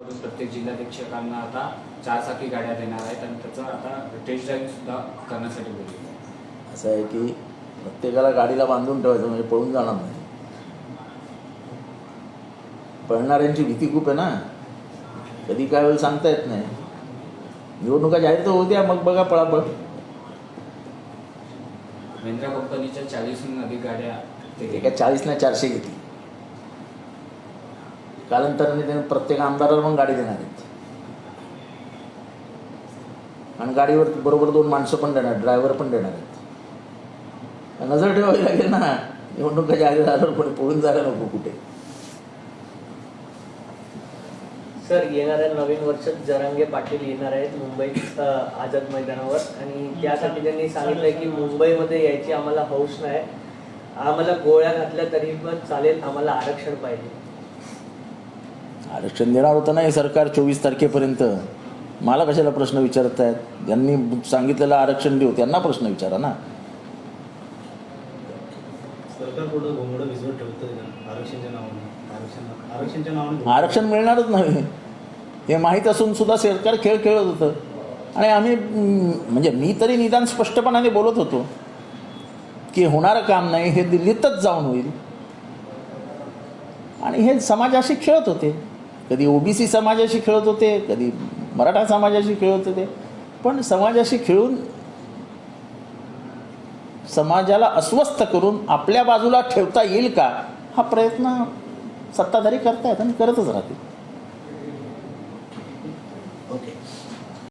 प्रत्येक जिल्हाध्यक्षकांना आता चार चाकी गाड्या देणार आहेत आणि त्याचं आता टेस्ट ड्राईव्ह सुद्धा करण्यासाठी बोलले. असं आहे की प्रत्येकाला गाडीला बांधून ठेवायचं म्हणजे पळून जाणार नाही. पळणाऱ्यांची भीती खूप आहे ना. कधी काय वेळ सांगता येत नाही. निवडणुका जाहीर तर होत्या मग बघा पळापळ. महिंद्रा कंपनीच्या चाळीसहून अधिक गाड्या ते एका चाळीसला चारशे घेतली. कालांतराने त्यांनी प्रत्येक आमदाराला पण गाडी देणार आहेत. आणि गाडीवर बरोबर दोन माणसं पण देणार ड्रायव्हर पण देणार आहेत. नजर ठेवावी लागेल ना. निवडणुकाच्या आधी झाल्यावर कोणी पळून जायला नको कुठे. सर येणाऱ्या नवीन वर्षात जरांगे पाटील येणार आहेत मुंबईत आझाद मैदानावर. आणि त्यासाठी त्यांनी सांगितलंय की मुंबईमध्ये यायची आम्हाला हौस नाही. आम्हाला गोळ्या घातल्या तरी पण चालेल आम्हाला आरक्षण पाहिजे. आरक्षण देणार होतं ना हे सरकार चोवीस तारखेपर्यंत? मला कशाला प्रश्न विचारत आहेत ज्यांनी सांगितलेलं आरक्षण देऊ त्यांना प्रश्न विचारा ना. आरक्षण मिळणारच नाही. हे माहीत असून सुद्धा सरकार खेळ खेळत होतं. आणि आम्ही म्हणजे मी तरी निदान स्पष्टपणाने बोलत होतो की होणारं काम नाही हे दिल्लीतच जाऊन होईल. आणि हे समाजाशी खेळत होते. कधी ओबीसी समाजाशी खेळत होते कधी मराठा समाजाशी खेळत होते. पण समाजाशी खेळून समाजाला अस्वस्थ करून आपल्या बाजूला ठेवता येईल का हा प्रयत्न सत्ताधारी करतायत आणि करतच राहतील. ओके.